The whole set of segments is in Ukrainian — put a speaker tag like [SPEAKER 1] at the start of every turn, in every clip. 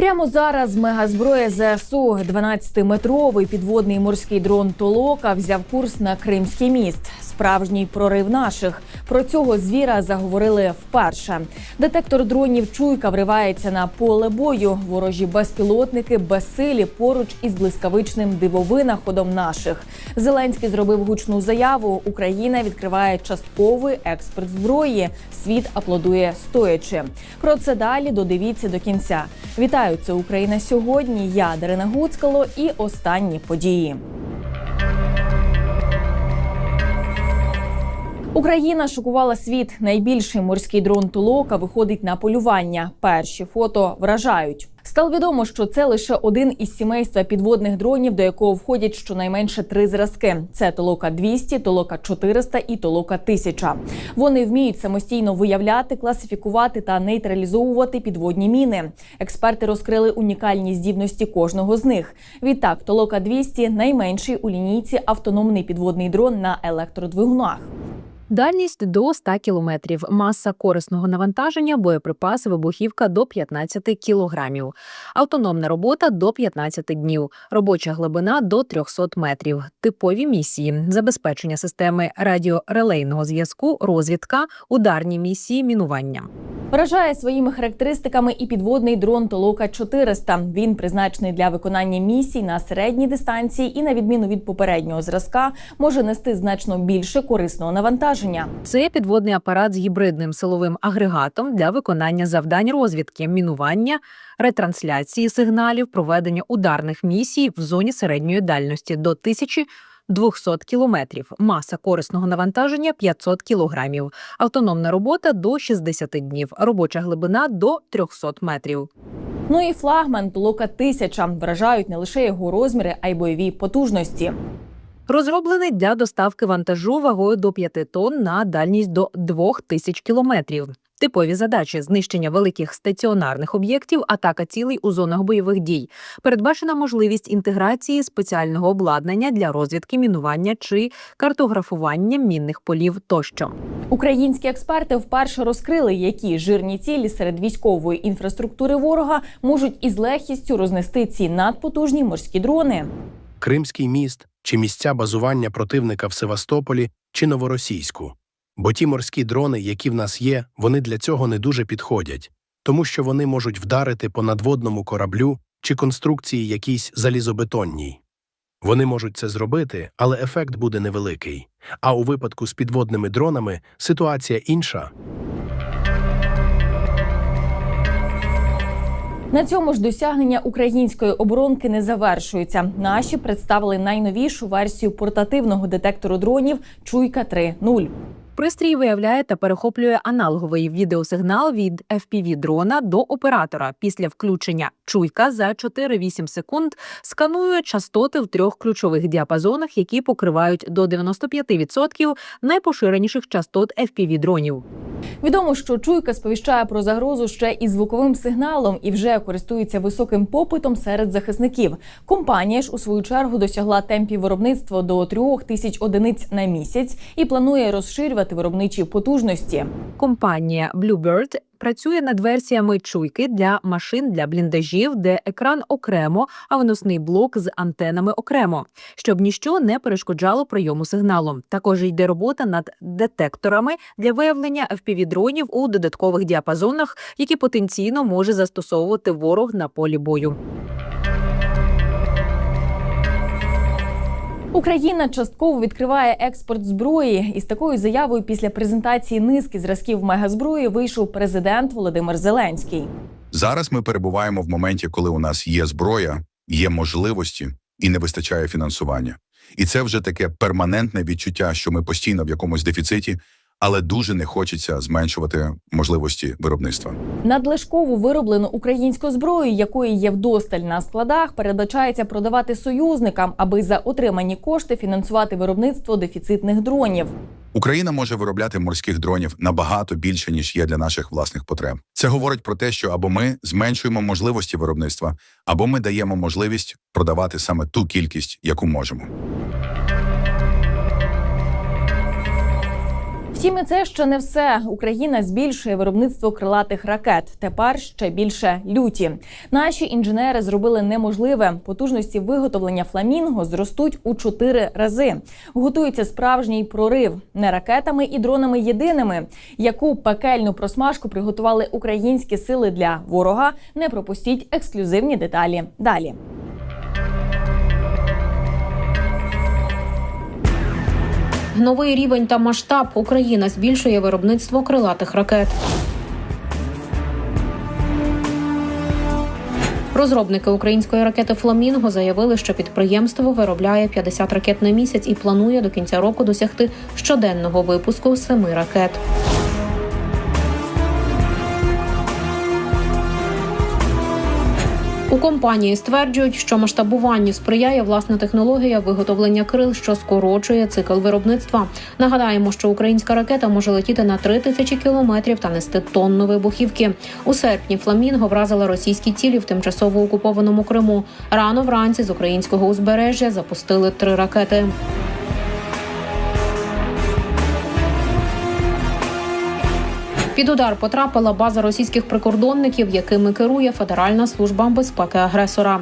[SPEAKER 1] Прямо зараз мегазброя ЗСУ 12-метровий підводний морський дрон Толока взяв курс на Кримський міст. Справжній прорив наших. Про цього звіра заговорили вперше. Детектор дронів Чуйка вривається на поле бою. Ворожі безпілотники безсилі поруч із блискавичним дивовинаходом наших. Зеленський зробив гучну заяву. Україна відкриває частковий експорт зброї. Світ аплодує стоячи. Про це далі додивіться до кінця. Вітаю, це Україна сьогодні. Я Дарина Гуцкало і останні події. Україна шокувала світ. Найбільший морський дрон Толока виходить на полювання. Перші фото вражають. Стало відомо, що це лише один із сімейства підводних дронів, до якого входять щонайменше три зразки: це Толока 200, Толока 400 і Толока 1000. Вони вміють самостійно виявляти, класифікувати та нейтралізовувати підводні міни. Експерти розкрили унікальні здібності кожного з них. Відтак, Толока 200 – найменший у лінійці автономний підводний дрон на електродвигунах.
[SPEAKER 2] Дальність до 100 кілометрів, маса корисного навантаження, боєприпаси, вибухівка до 15 кілограмів, автономна робота до 15 днів, робоча глибина до 300 метрів, типові місії, забезпечення системи радіорелейного зв'язку, розвідка, ударні місії, мінування.
[SPEAKER 1] Вражає своїми характеристиками і підводний дрон Толока 400. Він призначений для виконання місій на середній дистанції і, на відміну від попереднього зразка, може нести значно більше корисного навантаження.
[SPEAKER 2] Це підводний апарат з гібридним силовим агрегатом для виконання завдань розвідки, мінування, ретрансляції сигналів, проведення ударних місій в зоні середньої дальності до 1200 кілометрів, маса корисного навантаження 500 кілограмів, автономна робота до 60 днів, робоча глибина до 300 метрів.
[SPEAKER 1] Ну і флагман блока 1000 вражають не лише його розміри, а й бойові потужності.
[SPEAKER 2] Розроблений для доставки вантажу вагою до 5 тонн на дальність до 2000 кілометрів. Типові задачі знищення великих стаціонарних об'єктів, атака цілей у зонах бойових дій. Передбачена можливість інтеграції спеціального обладнання для розвідки, мінування чи картографування мінних полів тощо.
[SPEAKER 1] Українські експерти вперше розкрили, які жирні цілі серед військової інфраструктури ворога можуть із легкістю рознести ці надпотужні морські дрони.
[SPEAKER 3] Кримський міст чи місця базування противника в Севастополі чи Новоросійську. Бо ті морські дрони, які в нас є, вони для цього не дуже підходять, тому що вони можуть вдарити по надводному кораблю чи конструкції якійсь залізобетонній. Вони можуть це зробити, але ефект буде невеликий. А у випадку з підводними дронами ситуація інша.
[SPEAKER 1] На цьому ж досягнення української оборонки не завершуються. Наші представили найновішу версію портативного детектору дронів Чуйка 3.0.
[SPEAKER 2] Пристрій виявляє та перехоплює аналоговий відеосигнал від fpv дрона до оператора. Після включення чуйка за 4-8 секунд сканує частоти в трьох ключових діапазонах, які покривають до 95% найпоширеніших частот fpv дронів.
[SPEAKER 1] Відомо, що чуйка сповіщає про загрозу ще і звуковим сигналом і вже користується високим попитом серед захисників. Компанія ж у свою чергу досягла темпів виробництва до трьох тисяч одиниць на місяць і планує розширювати виробничі потужності.
[SPEAKER 2] Компанія Bluebird працює над версіями чуйки для машин для бліндажів, де екран окремо, а виносний блок з антенами окремо, щоб ніщо не перешкоджало прийому сигналу. Також йде робота над детекторами для виявлення FPV-дронів у додаткових діапазонах, які потенційно може застосовувати ворог на полі бою.
[SPEAKER 1] Україна частково відкриває експорт зброї. Із такою заявою після презентації низки зразків мегазброї вийшов президент Володимир Зеленський.
[SPEAKER 4] Зараз ми перебуваємо в моменті, коли у нас є зброя, є можливості і не вистачає фінансування. І це вже таке перманентне відчуття, що ми постійно в якомусь дефіциті, але дуже не хочеться зменшувати можливості виробництва.
[SPEAKER 1] Надлишкову вироблену українську зброю, якої є вдосталь на складах, передбачається продавати союзникам, аби за отримані кошти фінансувати виробництво дефіцитних дронів.
[SPEAKER 4] Україна може виробляти морських дронів набагато більше ніж є для наших власних потреб. Це говорить про те, що або ми зменшуємо можливості виробництва, або ми даємо можливість продавати саме ту кількість, яку можемо.
[SPEAKER 1] Втім, і це ще не все. Україна збільшує виробництво крилатих ракет. Тепер ще більше люті. Наші інженери зробили неможливе. Потужності виготовлення фламінго зростуть у чотири рази. Готується справжній прорив не ракетами і дронами єдиними. Яку пекельну просмажку приготували українські сили для ворога? Не пропустіть ексклюзивні деталі. Далі.
[SPEAKER 5] Новий рівень та масштаб Україна збільшує виробництво крилатих ракет. Розробники української ракети Фламінго заявили, що підприємство виробляє 50 ракет на місяць і планує до кінця року досягти щоденного випуску семи ракет. У компанії стверджують, що масштабуванню сприяє власна технологія виготовлення крил, що скорочує цикл виробництва. Нагадаємо, що українська ракета може летіти на 3 тисячі кілометрів та нести тонну вибухівки. У серпні Фламінго вразила російські цілі в тимчасово окупованому Криму. Рано вранці з українського узбережжя запустили три ракети. Під удар потрапила база російських прикордонників, якими керує Федеральна служба безпеки агресора.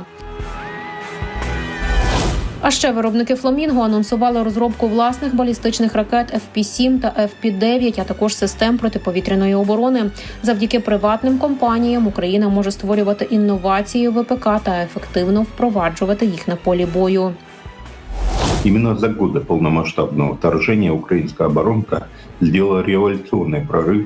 [SPEAKER 5] А ще виробники Фламінго анонсували розробку власних балістичних ракет FP-7 та FP-9, а також систем протиповітряної оборони. Завдяки приватним компаніям Україна може створювати інновації в ВПК та ефективно впроваджувати їх на полі бою.
[SPEAKER 6] Именно за годы полномасштабного вторжения украинская оборонка сделала революционный прорыв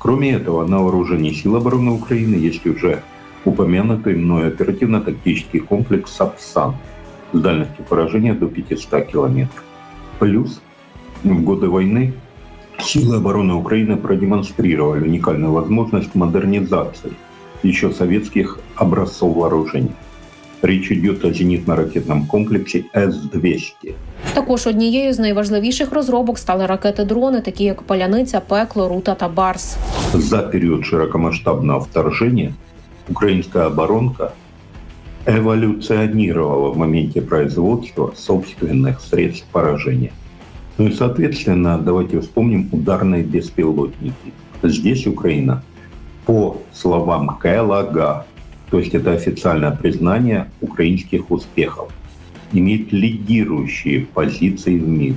[SPEAKER 6] Кроме этого, на вооружении сил обороны Украины есть уже упомянутый мной оперативно-тактический комплекс «Сапсан» с дальностью поражения до 500 километров. Плюс в годы войны силы обороны Украины продемонстрировали уникальную возможность модернизации еще советских образцов вооружений. Речь идет о зенитно-ракетном комплексе С-200.
[SPEAKER 5] Також однією з найважливіших розробок стали ракети-дрони, такі як Паляниця, Пекло, Рута та Барс.
[SPEAKER 6] За период широкомасштабного вторжения украинская оборонка эволюционировала в моменте производства собственных средств поражения. Ну и, соответственно, давайте вспомним ударные беспилотники. Здесь Украина, по словам КЛАГА, то есть это официальное признание украинских успехов, имеет лидирующие позиции в мире.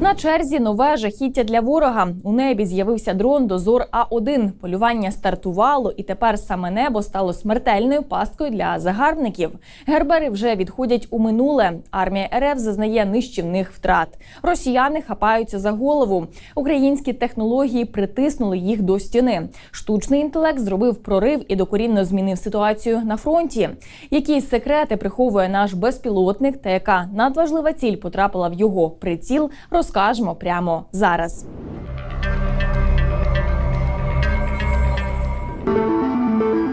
[SPEAKER 1] На черзі нове жахіття для ворога. У небі з'явився дрон Дозор А1. Полювання стартувало, і тепер саме небо стало смертельною пасткою для загарбників. Гербери вже відходять у минуле. Армія РФ зазнає нищівних втрат. Росіяни хапаються за голову. Українські технології притиснули їх до стіни. Штучний інтелект зробив прорив і докорінно змінив ситуацію на фронті. Які секрети приховує наш безпілотник та яка надважлива ціль потрапила в його приціл, розкажемо прямо зараз.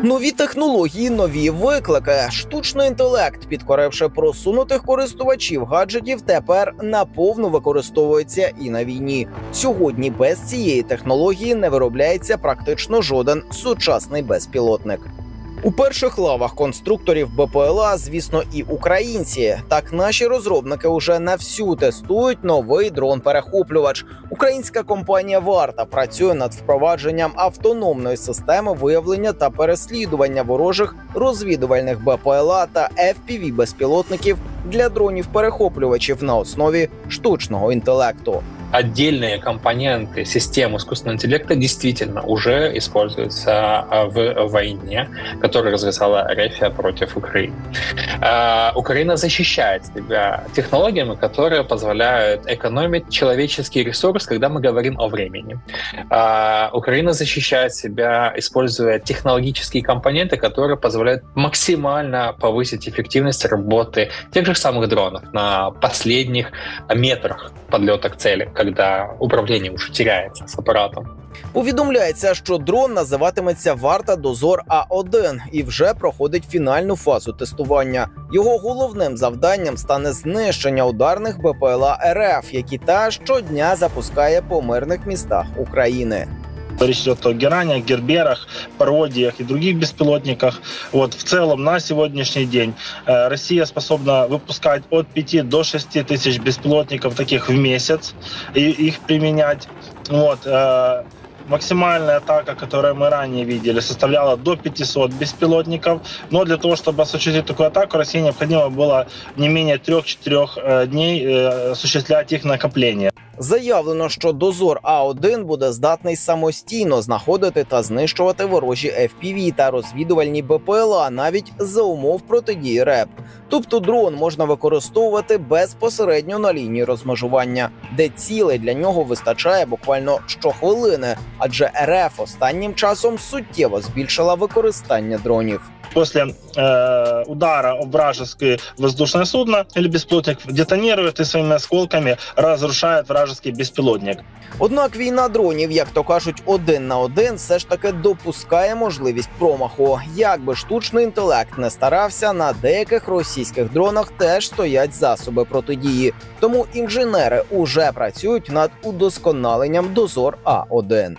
[SPEAKER 7] Нові технології, нові виклики. Штучний інтелект, підкоривши просунутих користувачів гаджетів, тепер наповну використовується і на війні. Сьогодні без цієї технології не виробляється практично жоден сучасний безпілотник. У перших лавах конструкторів БПЛА, звісно, і українці. Так наші розробники уже на всю тестують новий дрон-перехоплювач. Українська компанія Варта працює над впровадженням автономної системи виявлення та переслідування ворожих розвідувальних БПЛА та fpv безпілотників для дронів-перехоплювачів на основі штучного інтелекту.
[SPEAKER 8] Отдельные компоненты систем искусственного интеллекта действительно уже используются а, в войне, которую развязала Рефия против Украины. А, Украина защищает себя технологиями, которые позволяют экономить человеческий ресурс, когда мы говорим о времени. А, Украина защищает себя, используя технологические компоненты, которые позволяют максимально повысить эффективность работы тех же самых дронов на последних метрах подлета к цели, когда управління вже теряється з апаратом.
[SPEAKER 7] Повідомляється, що дрон називатиметься Варта Дозор А1 і вже проходить фінальну фазу тестування. Його головним завданням стане знищення ударних БПЛА РФ, які та щодня запускає по мирних містах України.
[SPEAKER 9] Речь идет о геранях, герберах, пародиях и других беспилотниках. Вот в целом на сегодняшний день э, Россия способна выпускать от 5 до 6 тысяч беспилотников таких в месяц и их применять. Вот, э, максимальная атака, которую мы ранее видели, составляла до 500 беспилотников. Но для того, чтобы осуществить такую атаку, России необходимо было не менее 3-4 дней э, осуществлять их накопление.
[SPEAKER 7] Заявлено, що дозор А1 буде здатний самостійно знаходити та знищувати ворожі FPV та розвідувальні БПЛА навіть за умов протидії РЕП. Тобто дрон можна використовувати безпосередньо на лінії розмежування, де цілей для нього вистачає буквально щохвилини, адже РФ останнім часом суттєво збільшила використання дронів.
[SPEAKER 9] после э, удара об вражеское воздушное судно или беспилотник детонирует и своими осколками разрушает вражеский безпілотник.
[SPEAKER 7] Однак війна дронів, як то кажуть, один на один, все ж таки допускає можливість промаху. Як би штучний інтелект не старався, на деяких російських дронах теж стоять засоби протидії. Тому інженери уже працюють над удосконаленням дозор А1.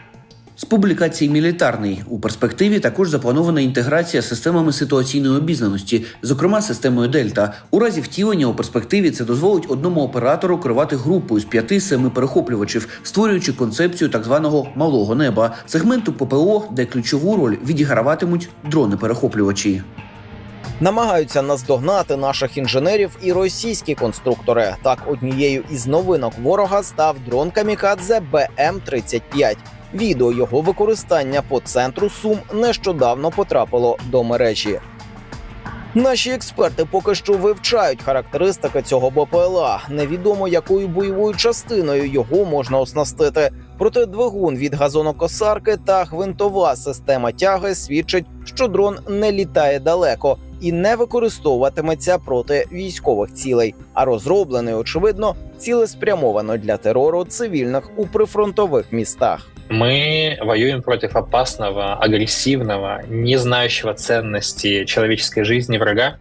[SPEAKER 10] З публікації мілітарний у перспективі також запланована інтеграція з системами ситуаційної обізнаності, зокрема системою Дельта. У разі втілення у перспективі це дозволить одному оператору керувати групою з 5-7 перехоплювачів, створюючи концепцію так званого малого неба, сегменту ППО, де ключову роль відіграватимуть дрони-перехоплювачі.
[SPEAKER 7] Намагаються наздогнати наших інженерів і російські конструктори. Так, однією із новинок ворога став дрон Камікадзе БМ-35. Відео його використання по центру Сум нещодавно потрапило до мережі. Наші експерти поки що вивчають характеристики цього БПЛА. Невідомо якою бойовою частиною його можна оснастити. Проте двигун від газонокосарки та гвинтова система тяги свідчить, що дрон не літає далеко і не використовуватиметься проти військових цілей, а розроблений, очевидно, цілеспрямовано для терору цивільних у прифронтових містах.
[SPEAKER 8] Мы воюем против опасного, агрессивного, не знающего ценности человеческой жизни врага.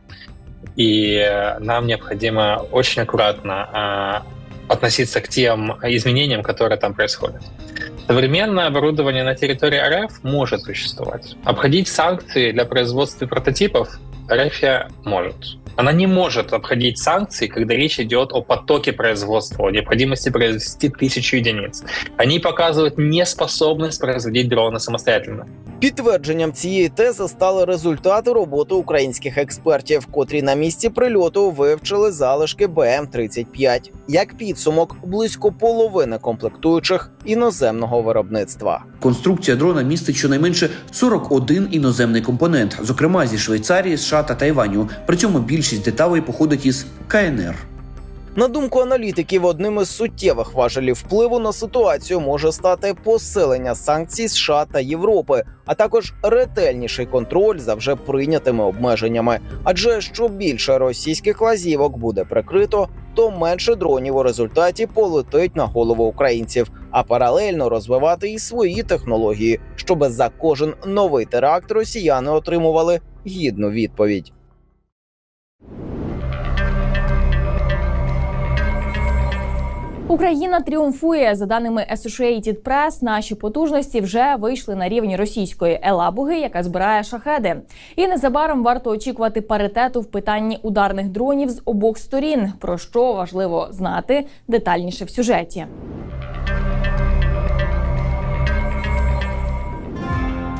[SPEAKER 8] И э, нам необходимо очень аккуратно а, относиться к тем изменениям, которые там происходят. Современное оборудование на территории РФ может существовать. Обходить санкции для производства прототипов РФ может. Она не может обходить санкции, когда речь идет о потоке производства, о необходимости произвести тысячу единиц. Они показывают неспособность производить дроны самостоятельно.
[SPEAKER 7] Підтвердженням цієї тези стали результати роботи українських експертів, котрі на місці прильоту вивчили залишки БМ-35. Як підсумок, близько половини комплектуючих іноземного виробництва.
[SPEAKER 10] Конструкція дрона містить щонайменше 41 іноземний компонент, зокрема зі Швейцарії, США та Тайваню. При цьому більшість деталей походить із КНР.
[SPEAKER 7] На думку аналітиків, одним із суттєвих важелів впливу на ситуацію може стати посилення санкцій США та Європи, а також ретельніший контроль за вже прийнятими обмеженнями. Адже що більше російських лазівок буде прикрито, то менше дронів у результаті полетить на голову українців, а паралельно розвивати і свої технології, щоб за кожен новий теракт росіяни отримували гідну відповідь.
[SPEAKER 1] Україна тріумфує за даними Associated Press, Наші потужності вже вийшли на рівень російської елабуги, яка збирає шахеди. І незабаром варто очікувати паритету в питанні ударних дронів з обох сторін. Про що важливо знати детальніше в сюжеті.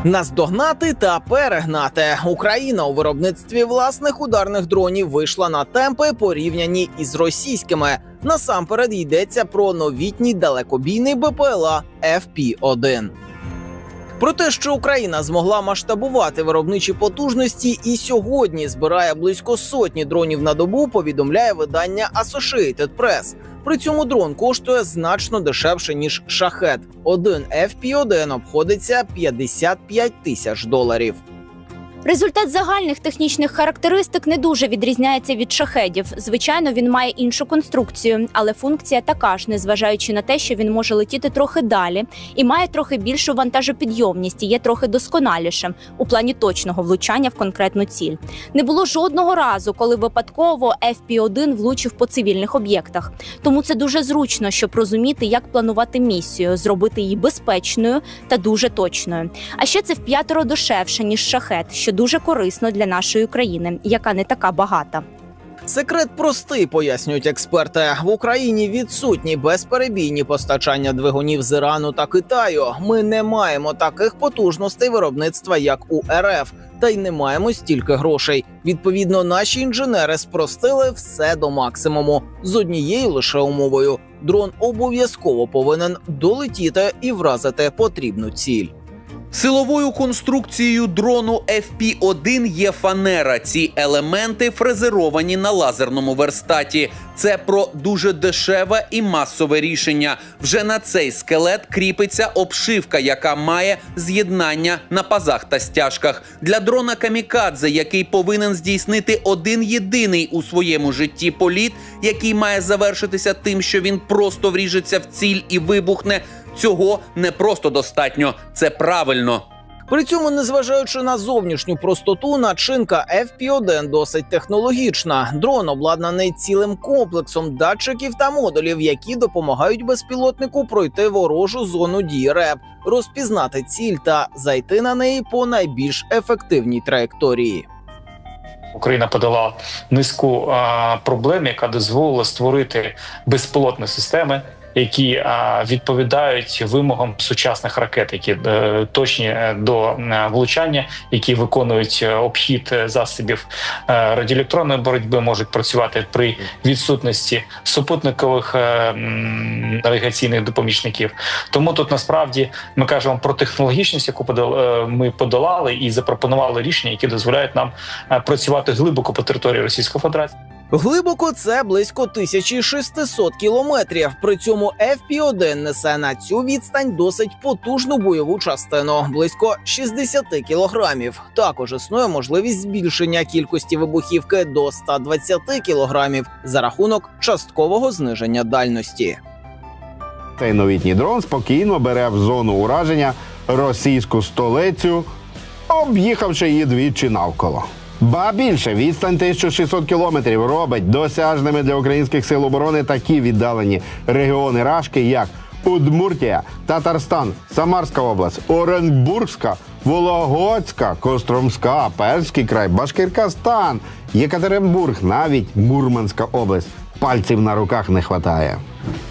[SPEAKER 7] Наздогнати та перегнати Україна у виробництві власних ударних дронів вийшла на темпи порівняні із російськими. Насамперед йдеться про новітній далекобійний БПЛА FP-1. Про те, що Україна змогла масштабувати виробничі потужності і сьогодні збирає близько сотні дронів на добу, повідомляє видання Associated Press. При цьому дрон коштує значно дешевше ніж шахет. Один FP-1 обходиться 55 тисяч доларів.
[SPEAKER 11] Результат загальних технічних характеристик не дуже відрізняється від шахедів. Звичайно, він має іншу конструкцію, але функція така ж, незважаючи на те, що він може летіти трохи далі і має трохи більшу вантажопідйомність і є трохи досконалішим у плані точного влучання в конкретну ціль. Не було жодного разу, коли випадково FP-1 влучив по цивільних об'єктах. Тому це дуже зручно, щоб розуміти, як планувати місію, зробити її безпечною та дуже точною. А ще це в п'ятеро дешевше ніж шахет, що дуже корисно для нашої країни, яка не така багата.
[SPEAKER 7] Секрет простий, пояснюють експерти. В Україні відсутні безперебійні постачання двигунів з Ірану та Китаю. Ми не маємо таких потужностей виробництва, як у РФ, та й не маємо стільки грошей. Відповідно, наші інженери спростили все до максимуму з однією лише умовою: дрон обов'язково повинен долетіти і вразити потрібну ціль.
[SPEAKER 12] Силовою конструкцією дрону FP-1 є фанера. Ці елементи фрезеровані на лазерному верстаті. Це про дуже дешеве і масове рішення. Вже на цей скелет кріпиться обшивка, яка має з'єднання на пазах та стяжках. Для дрона камікадзе, який повинен здійснити один єдиний у своєму житті політ, який має завершитися тим, що він просто вріжеться в ціль і вибухне. Цього не просто достатньо, це правильно.
[SPEAKER 7] При цьому, незважаючи на зовнішню простоту, начинка FP-1 досить технологічна. Дрон обладнаний цілим комплексом датчиків та модулів, які допомагають безпілотнику пройти ворожу зону дії РЕП, розпізнати ціль та зайти на неї по найбільш ефективній траєкторії.
[SPEAKER 8] Україна подала низку а, проблем, яка дозволила створити безпілотні системи. Які відповідають вимогам сучасних ракет, які е, точні е, до е, влучання, які виконують е, обхід е, засобів е, радіоелектронної боротьби, можуть працювати при відсутності супутникових е, навігаційних допомічників. Тому тут насправді ми кажемо про технологічність, яку е, ми подолали, і запропонували рішення, які дозволяють нам е, працювати глибоко по території Російської Федерації.
[SPEAKER 7] Глибоко це близько 1600 кілометрів. При цьому FP-1 несе на цю відстань досить потужну бойову частину близько 60 кілограмів. Також існує можливість збільшення кількості вибухівки до 120 кілограмів за рахунок часткового зниження дальності.
[SPEAKER 13] Цей новітній дрон спокійно бере в зону ураження російську столицю, об'їхавши її двічі навколо. Ба більше відстань 1600 кілометрів робить досяжними для українських сил оборони такі віддалені регіони Рашки, як Удмуртія, Татарстан, Самарська область, Оренбургська Вологодська, Костромська, Перський край, Башкиркастан, Єкатеринбург, навіть Мурманська область. Пальців на руках не хватає.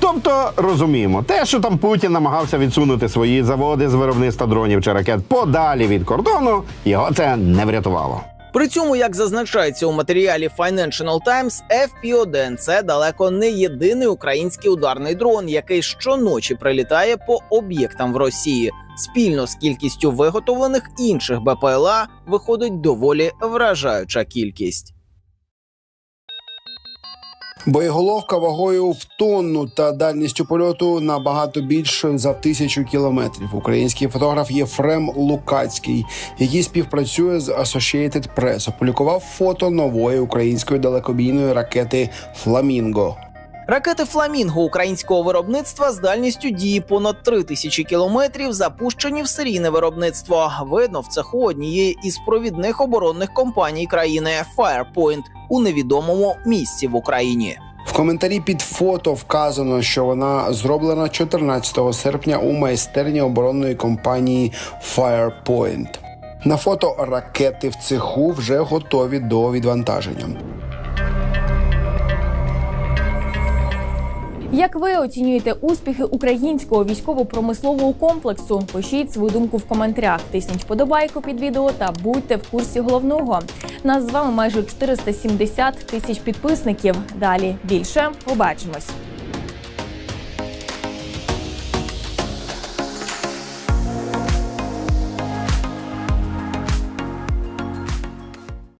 [SPEAKER 13] Тобто розуміємо, те, що там Путін намагався відсунути свої заводи з виробництва дронів чи ракет подалі від кордону, його це не врятувало.
[SPEAKER 7] При цьому, як зазначається у матеріалі Financial Times, FP-1 – це далеко не єдиний український ударний дрон, який щоночі прилітає по об'єктам в Росії. Спільно з кількістю виготовлених інших БПЛА виходить доволі вражаюча кількість.
[SPEAKER 14] Боєголовка вагою в тонну та дальністю польоту набагато більше за тисячу кілометрів. Український фотограф Єфрем Лукацький, який співпрацює з Associated Press, опублікував фото нової української далекобійної ракети Фламінго.
[SPEAKER 7] Ракети Фламінго українського виробництва з дальністю дії понад 3 тисячі кілометрів запущені в серійне виробництво. Видно в цеху однієї із провідних оборонних компаній країни Firepoint у невідомому місці в Україні.
[SPEAKER 14] В коментарі під фото вказано, що вона зроблена 14 серпня у майстерні оборонної компанії Firepoint. На фото ракети в цеху вже готові до відвантаження.
[SPEAKER 1] Як ви оцінюєте успіхи українського військово-промислового комплексу? Пишіть свою думку в коментарях. Тисніть вподобайку під відео та будьте в курсі головного. Нас з вами майже 470 тисяч підписників. Далі більше побачимось.